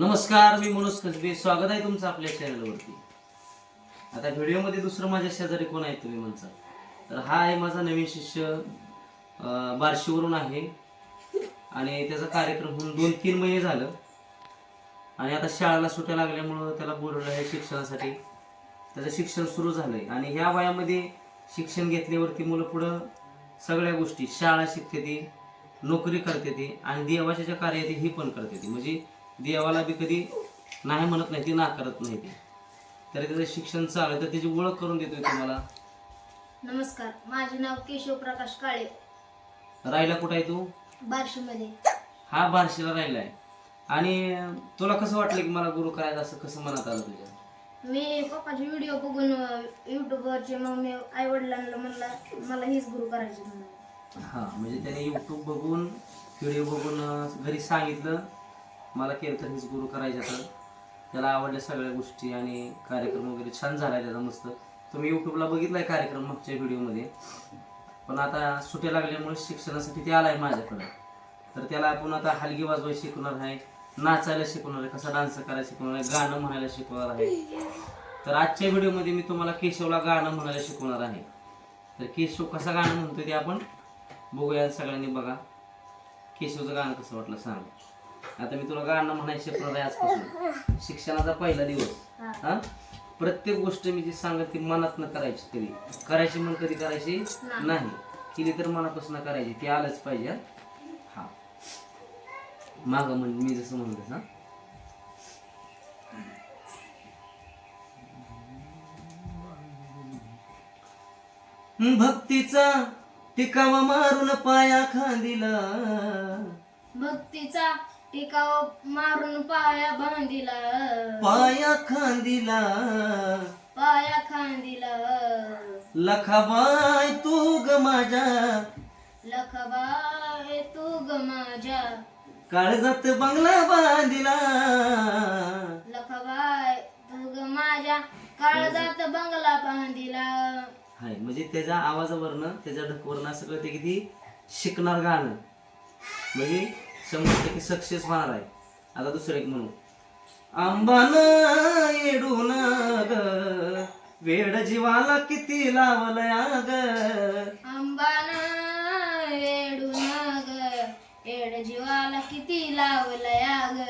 नमस्कार मी मनोज कसबे स्वागत आहे तुमचं आपल्या चॅनलवरती आता व्हिडिओमध्ये दुसरं माझ्या शेजारी कोण आहे तुम्ही म्हणता? तर हा आहे माझा नवीन शिष्य बार्शीवरून आहे. आणि त्याचा कार्यक्रम होऊन दोन तीन महिने झालं. आणि आता शाळेला सुट्या लागल्यामुळं त्याला बोलवलं आहे शिक्षणासाठी. त्याचं शिक्षण सुरू झालंय. आणि ह्या वयामध्ये शिक्षण घेतल्यावरती मुलं पुढं सगळ्या गोष्टी शाळा शिकते ती नोकरी करते ती आणि देवाच्या ज्या ही पण करते ती. म्हणजे देवाला बी कधी नाही म्हणत नाही ती नाकारत नाही ती. तर त्याचं शिक्षण चालू आहे तर त्याची ओळख करून देतोय तुम्हाला. नमस्कार माझे नाव केशव प्रकाश काळे. राहिला कुठं आहे तू? बार्शीमध्ये. हा बार्शीला राहिलाय. आणि तुला कसं वाटलं की मला गुरु करायचं असं कसं मनात आलं तुझ्या? मी पप्पाचे व्हिडिओ बघून युट्यूबवरचे मग मी आई वडिलांना म्हणलं मला हीच गुरु करायची म्हणून हा म्हणजे त्याने युट्यूब बघून व्हिडिओ बघून घरी सांगितलं. मला केलं तर गुरु करायचं तर. त्याला आवडल्या सगळ्या गोष्टी आणि कार्यक्रम वगैरे छान झालाय त्याचा मस्त. तुम्ही युट्यूबला बघितलाय कार्यक्रम मागच्या व्हिडिओमध्ये. पण आता सुट्या लागल्यामुळे शिक्षणासाठी ते आलाय माझ्याकडे. तर त्याला आपण आता हलगी वाजवायला शिकवणार आहे नाचायला शिकवणार आहे कसा डान्स करायला शिकवणार आहे गाणं म्हणायला शिकवणार आहे. तर आजच्या व्हिडिओमध्ये मी तुम्हाला केशवला गाणं म्हणायला शिकवणार आहे. तर केशव कसं गाणं म्हणतोय ते आपण बघूया सगळ्यांनी बघा. केशवचं गाणं कसं वाटलं सांग. आता मी तुला गाणं शिकवणार आहे आजपासून. शिक्षणाचा पहिला दिवस. हा. प्रत्येक गोष्ट मी जी सांगत ती मनात न करायची कधी? करायची मग कधी करायची? नाही. केली तर मनापासून करायची. ती आलंच पाहिजे हा. हा. माग म्हण मी जसं म्हणलं हा. भक्तीचा टिकावा मारून पाया खांदिला. भक्तीचा टिकाव मारून पाया बांधिला. पाया खांदिला. पाया खांदिला. लखाबाय तू ग माझ्या. लखबाय तू ग माझ्या. काळजात बंगला बांधिला. लखबाय तू ग माझ्या. काळजात बंगला बांधिला. हाय म्हणजे त्याच्या आवाजावरनं त्याच्या ढकवरनं की ती शिकणार गाणं. म्हणजे शंभर टक्के सक्सेस होणार आहे. आता दुसरं एक म्हणू. आंबान येडून ग वेड जीवाला किती लावलया ग अंबाना वेडून ग एड जीवाला किती लावलया ग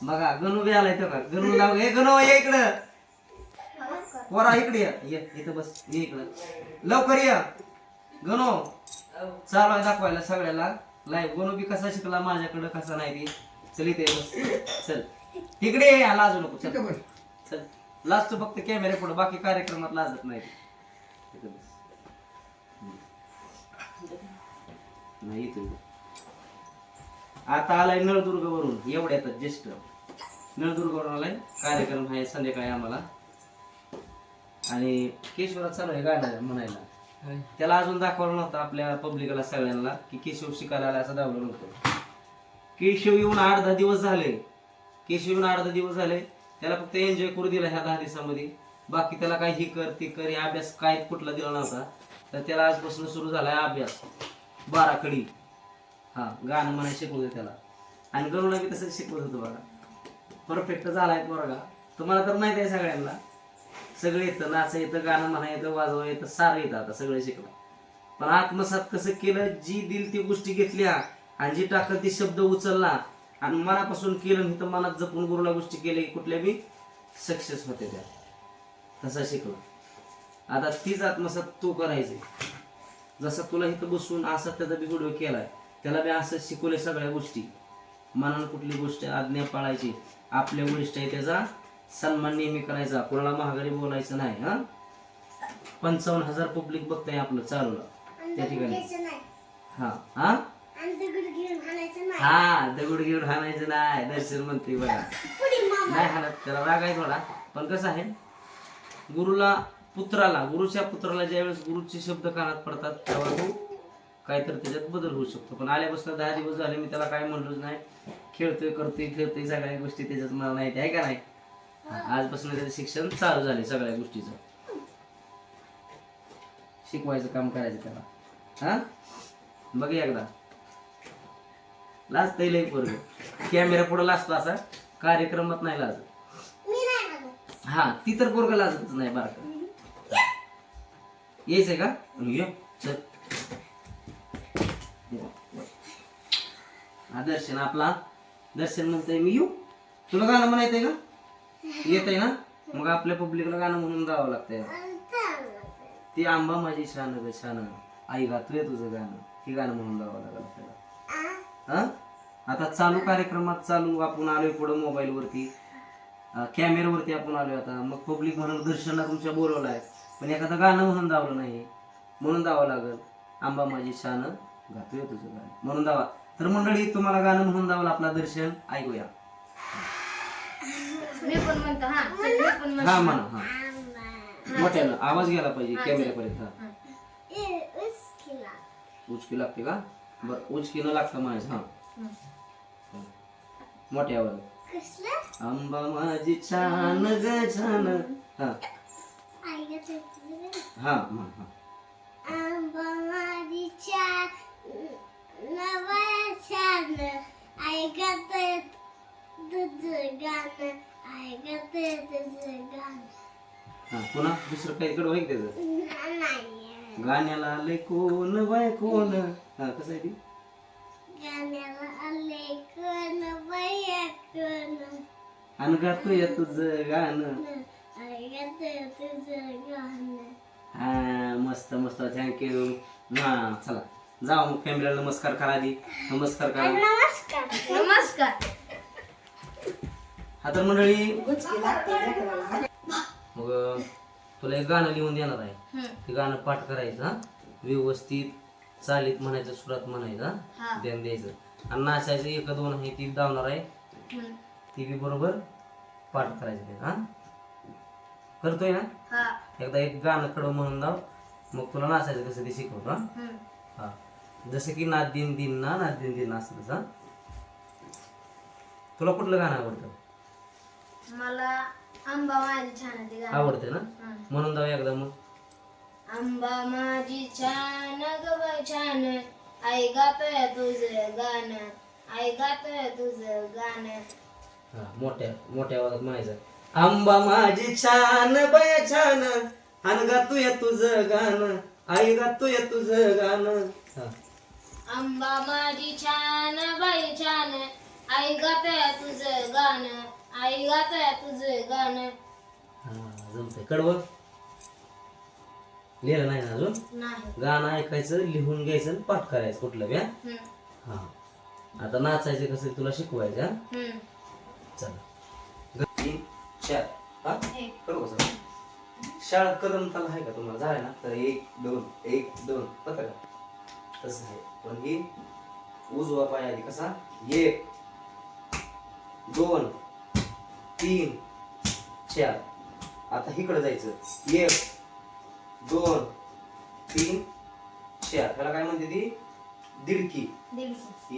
बघा गणू बी आलाय तो का? गणू लाव हे गणू ये इकडं. पोरा इकडे ये. ये इथं बस ये इकडं. लवकर ये. गणू चालू दाखवायला सगळ्याला. लाईव्ह गणू बी कसा शिकला माझ्याकडं कसा नाही ती चल इथे बस. चल. इकडे ये लाजू नको. चल. चल. लाजतो फक्त कॅमेरे पुढे बाकी कार्यक्रमात लाजत नाही. इथं बस. हम्म. नाही इथं. आता आलाय नळदुर्ग वरून एवढ्यातच ज्येष्ठ. नळदुर्ग वरून आलाय. कार्यक्रम आहे संध्याकाळी आम्हाला. आणि केशवरात चालू आहे गाणं म्हणायला. त्याला अजून दाखवलं नव्हतं आपल्या पब्लिकला सगळ्यांना की केशव शिकायला आला असं दाखवलं नव्हतं केशव येऊन आठ दहा दिवस झाले. केशव येऊन आठ दहा दिवस झाले. त्याला फक्त एन्जॉय करू दिला ह्या दहा दिवसामध्ये. बाकी त्याला काही ही कर ती कर हे अभ्यास काय कुठला दिला नव्हता. तर त्याला आजपासून सुरू झाला अभ्यास. बाराखडी हा गाणं म्हणायला शिकवलं त्याला. आणि गरुडा मी तसंच शिकवत होतं बघा. परफेक्ट झालाय पोरगा. तुम्हाला तर माहिती आहे सगळ्यांना. सगळं येतं नाचं येतं गाणं म्हणा येतं वाजवा येतं सारं येतं आता सगळं शिकलं पण आत्मसात कसं केलं जी दिल ती गोष्टी घेतल्या आणि जी टाकल ती शब्द उचलला आणि मनापासून केलं नाही तर मनात जपून गुरुला गोष्टी केल्या की कुठल्या बी सक्सेस होते त्या. तसा शिकलं आता तीच आत्मसात तू करायचे. जसं तुला इथं बसून असा त्याचा बी व्हिडिओ केलाय त्याला बी असं शिकवले सगळ्या गोष्टी. मनानं कुठली गोष्ट आज्ञा पाळायची आपल्या वरिष्ठ आहे त्याचा सन्मान नेहमी करायचा कोणाला महागारी बोलायचं नाही हा? पंचावन्न हजार पब्लिक बघताय आपलं चालूला त्या ठिकाणी. हा हा? हा दगड घेऊन हाणायचं नाही दर्शन म्हणते बघा. नाही हाणत त्याला राग आहे थोडा. पण कसं आहे गुरुला पुत्राला गुरुच्या पुत्राला ज्यावेळेस गुरुचे शब्द कानात पडतात तेव्हा तो काहीतरी त्याच्यात बदल होऊ शकतो. पण आल्यापासून दहा दिवस झाले मी त्याला काय म्हणलोच नाही. खेळतोय करतोय खेळतोय सगळ्या गोष्टी त्याच्यात मला माहिती आहे का नाही? आजपासून त्याचं शिक्षण चालू झाले सगळ्या गोष्टीचं. शिकवायचं काम करायचं त्याला. हा? बघ एकदा. लाजतंय लय पोरग. कॅमेरा पुढे लाजतो असा. कार्यक्रमात नाही लाजत. हा ती तर पोरगा लाजतच नाही बारका यायचंय का? ये चल. हा दर्शन आपला. दर्शन म्हणतोय मी येऊ. तुला गाणं म्हणायचंय का? येत आहे ना? मग आपल्या पब्लिकला गाणं म्हणून गावं लागतंय. ती आंबा माझी शान ग शान. आई गातोय तुझं गाणं. हे गाणं म्हणून गावं लागलं आपल्याला. हा? आता चालू कार्यक्रमात चालू आपण आलोय पुढं मोबाईल वरती कॅमेऱ्यावरती आपण आलोय आता. मग पब्लिक म्हणून दर्शनला तुमच्या बोलवलाय. पण एखादं गाणं म्हणून दावलं नाही. म्हणून दावं लागल. आंबा माझी शान गातोय तुझं गाणं. म्हणून दावा तर मंडळी तुम्हाला गाणं म्हणून दावलं आपला दर्शन. ऐकूया. मी पण म्हणतो हा चल, मी पण म्हणतो. हा म्हणा हा. मोठ्यानं आवाज गेला पाहिजे कॅमेऱ्यापर्यंत हा. उचकी लागते का? बर उचकी न लागतं माझ हा. हं. मोठ्या आवाज आंबा माझी छान ग छान. हा. हा हा. हा हा पुन्हा दुसरं काही कडवं आहे का त्याचं? गाण्याला. लय कोण बाय कोण? हा कसं आहे ती? आणि गातोय तुझं गाणं. हा मस्त मस्त. थँक्यू हा चला. जाऊ मग फॅमिलीला नमस्कार करा आधी. नमस्कार करा. नमस्कार. हा तर मंडळी मग तुला एक गाणं लिहून देणार आहे. हं. ते गाणं पाठ करायचं हा. व्यवस्थित चालीत म्हणायचं सुरात म्हणायचं हा? ध्यान द्यायचं. आणि नाचायचं एक दोन आहे ती धावणार आहे. ती बी बरोबर पाठ करायचं ते हा. करतोय ना? हा. एकदा एक गाणं कडव म्हणून दाव. मग तुला नाचायचं कसं ते शिकवतो हा. जसं की नाद दिन दिन ना नाद दिन दिन असं तसं? तुला कुठलं गाणं आवडतं? मला आंबा माझी छान आहे ते गाणं. आवडतं ना? हं. म्हणून दाव एकदा मग. आंबा माझी छान ग बाई छान. आई गातोय तुझं गाणं. आई गातोय तुझं गाणं. हा मोठ्या मोठ्या आवाजात म्हणायचं. आंबा माझी छान बय छान. आणि गातोय तुझं गाणं. आई गातोय तुझं गाणं. हा. आंबा माझी छान बाई छान. आई गातोय तुझं आई गातोय तुझं गाणं. हा जमतंय. कडवं लिहिलं नाही ना अजून? नाही. गाणं ऐकायचं लिहून घ्यायचं आणि पाठ करायचं कुठलं बी हा? आता नाचायचं कसं तुला शिकवायचं हा? चला. तीन चार. हा. करू का सर शाळा कदम त्याला आहे का तुम्हाला? झालं ना? तर एक दोन एक दोन. पता का? तसं आहे. पण ही उजवा पाय आधी कसा? एक दोन. तीन चार आता इकडे जायचं एक दोन तीन चार त्याला काय म्हणते ती दिडकी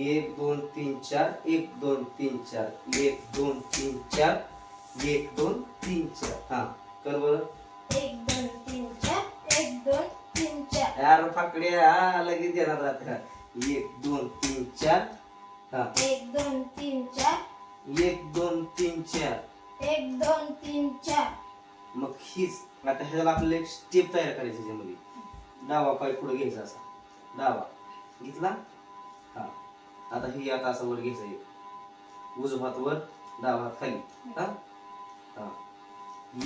एक दोन तीन चार एक दोन तीन चार एक दोन तीन चार एक दोन तीन चार हा कर बरं एक दोन तीन चार एक दोन तीन चार यार फाकड्या हा लगेच देणार आता एक दोन तीन चार हा एक दोन तीन चार एक दोन तीन चार. एक दोन तीन चार. मग हीच आता ह्याला आपल्याला एक स्टेप तयार करायची त्याच्यामध्ये डावा पाय पुढे घ्यायचा असा. डावा. घेतला? हा. आता ही आता असं वर घ्यायचं एक उजवा हात वर डावा हात खाली. हा? हा.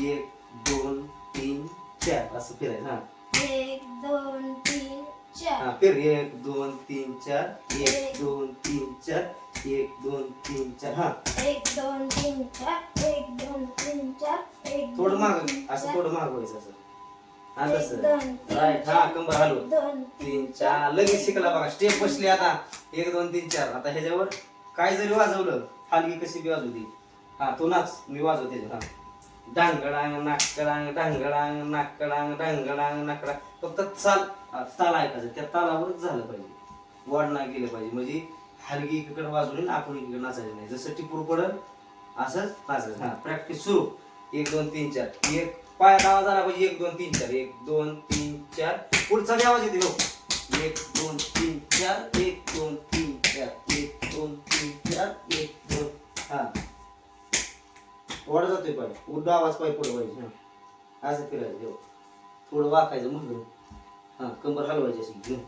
एक दोन तीन चार. असं फिरायचं हा. एक दोन तीन चार. हा फिर. एक दोन तीन चार. एक. दोन तीन चार. एक दोन तीन चार हा. एक दोन तीन चार एक दोन तीन चार एक थोडं माग असं थोडं माग व्हायचं असं. हा तसं. दोन तीन राईट हा चार, कंबर हलव दोन तीन चार. लगेच शिकला बघा स्टेप बसली आता. एक दोन तीन चार. आता ह्याच्यावर काय जरी वाजवलं हलगी कशी बी वाजवती. हा तो नाच. मी वाजवते त्याच्यावर, हा डांगडांग नाकडांग डांगडांग नाकडांग डांगडांग नाकडा फक्त चाल हा, ताल ऐकायचं. त्या तालावरच झालं पाहिजे. वाढ नाही गेलं पाहिजे. म्हणजे हलगी इकडे वाजवली आपण इकडे नाचायचं नाही. जसं टिपूर पडल असंच नाचायचं. हा. प्रॅक्टिस सुरू. एक दोन तीन चार. एक पायात आवाज आला पाहिजे. एक दोन तीन चार. एक दोन तीन चार. पुढचा आवाज येते. हो. एक दोन तीन चार. एक दोन तीन चार. एक दोन तीन चार. एक दोन हा. वर जातोय पाय. उड्डा आवाज पाय पुढे पाहिजे. असं फिरायचं. हो. थोडं वाकायचं मग हा. कंबर हलवायची अशी. घेऊन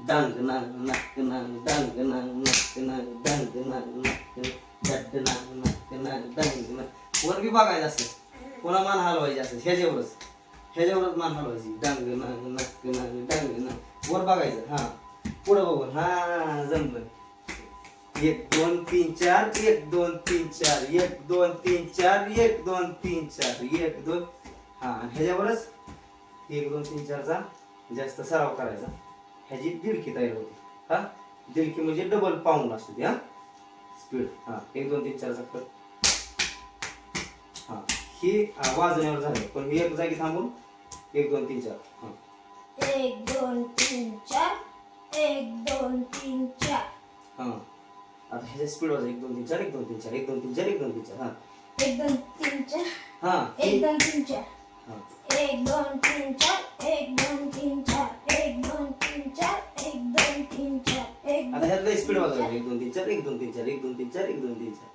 डांग नांग नाक नांग डांग नांग नाक नांग डांग नांग नाक डड्ड नांग नाक नांग डांग नांग वर बी बघायचं असं पुन्हा मान हलवायची असं ह्याच्यावरच ह्याच्यावरच मान हलवायची डांग नांग नाक नांग डांग नांग वर बघायचं हा पुढं बघून हा जमलं एक दोन तीन चार एक दोन तीन चार एक दोन तीन चार एक दोन तीन चार एक दोन हा ह्याच्यावरच एक दोन तीन चारचा जास्त सराव करायचा ह्याची दिडकी तयार होते हा दिडकी म्हणजे डबल पाऊंड असतो ती हा स्पीड हा एक दोन तीन चारचा कट हा ही हा, वाजण्यावर झालं पण ही एक जागी थांबून एक दोन तीन चार हा एक दोन तीन चार एक दोन तीन चार हा आता ह्याच्या स्पीड वाजा एक दोन तीन चार एक दोन तीन चार एक दोन तीन चार एक दोन तीन चार हा एक दोन तीन चार हा एक दोन तीन चार हा एक दोन तीन चार एक दोन तीन चार एक दोन चार एक दोन तीन चार एक आता ह्यात लय स्पीड वाजवायचं एक दोन तीन चार एक दोन तीन चार एक दोन तीन चार एक दोन तीन चार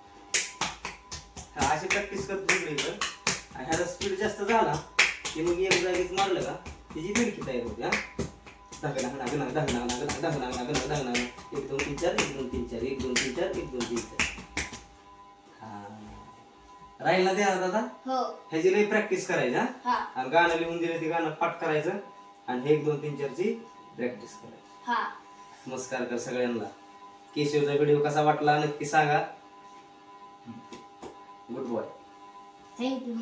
हा अशी प्रॅक्टिस करत आणि ह्याचा स्पीड जास्त झाला की मग एक जागेत मारलं का त्याची दिडकी तयार होते हा धग धग एक दोन तीन चार एक दोन तीन चार एक दोन तीन चार एक दोन तीन चार हा राहील ना द्या दादा हो ह्याची लई प्रॅक्टिस करायची हा हा आणि गाणं लिहून दिलं ते गाणं पाठ करायचं आणि एक दोन तीन चारची प्रॅक्टिस करायची. हा. नमस्कार कर सगळ्यांना. केशवचा व्हिडिओ कसा वाटला नक्की सांगा. Good boy thank you